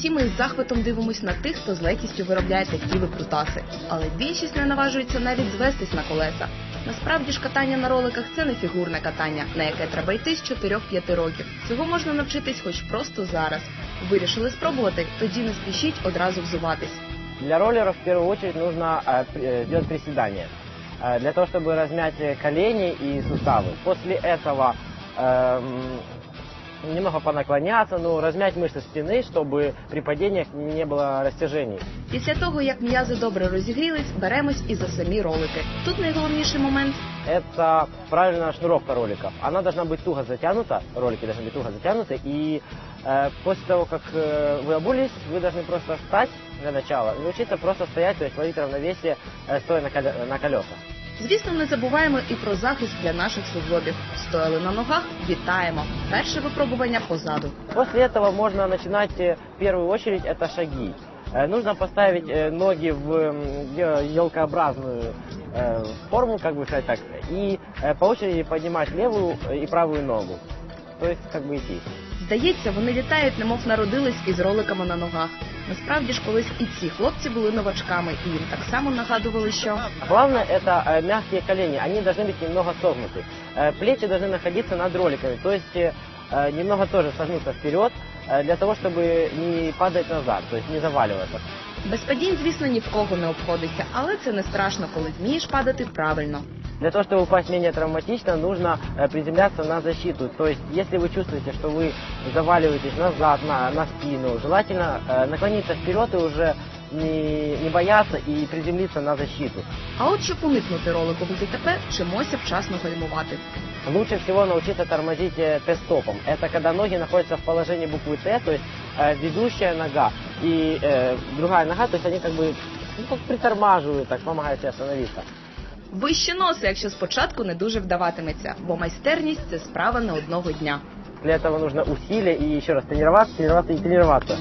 Всі ми з захватом дивимось на тих, хто з легкістю виробляє такі викрутаси. Але більшість не наважується навіть звестись на колеса. Насправді ж катання на роликах це не фігурне катання, на яке треба йти з 4-5 років. Цього можна навчитись хоч просто зараз. Вирішили спробувати, тоді не спішіть одразу взуватись. Для роллеров в первую очередь нужно э, при- э, сделать приседания, э, для того, чтобы размять э, колени и суставы. После этого эм, немного понаклоняться, ну, размять мышцы спины, чтобы при падениях не было растяжений. Після того, як м'язи добре розігрілись, беремось і за самі ролики. Тут найголовніший момент Это правильная шнуровка роликов. Она должна быть туго затянута, ролики должны быть туго затянуты, и э, после того, как э, вы обулись, вы должны просто встать для начала и научиться просто стоять, то есть ловить равновесие, э, стоя на, коле- на колесах. Звісно, не забуваємо і про захист для наших суглобів. Стояли на ногах, вітаємо. Перше випробування позаду. После этого можно начинать э, в первую очередь это шаги. Э, Нужно поставить э, ноги в м, елкообразную форму, как бы сказать так, и по очереди поднимать левую и правую ногу. То есть как бы идти. Здається, вони літають, немов народились із роликами на ногах. Насправді ж колись і ці хлопці були новачками, і їм так само нагадували, що Главное это э, мягкие колени, они должны быть немного согнуты. Э, Плечи должны находиться над роликами, то есть э, э, немного тоже согнуться вперед, э, для того, чтобы не падать назад, то есть не заваливаться. без падінь, звісно, ні в кого не обходиться, але це не страшно, коли вмієш падати правильно. Для того, чтобы упасть менее травматично, нужно э, приземляться на защиту. То есть, если вы чувствуете, что вы заваливаетесь назад, на, на спину, желательно э, наклониться вперед и уже не, не бояться и приземлиться на защиту. А от щоб уникнути роликових ДТП, вчимося вчасно гальмувати. Лучше всего научиться тормозить э, Т-стопом. Это когда ноги находятся в положении буквы Т, то есть э, ведущая нога и э, другая нога, то есть они как бы ну, как притормаживают, так помогают себе остановиться. Вище носи, якщо спочатку не дуже вдаватиметься, бо майстерність це справа не одного дня. Для цього нужно усилля і ще раз тренуватися, тренуватися і тренироваться.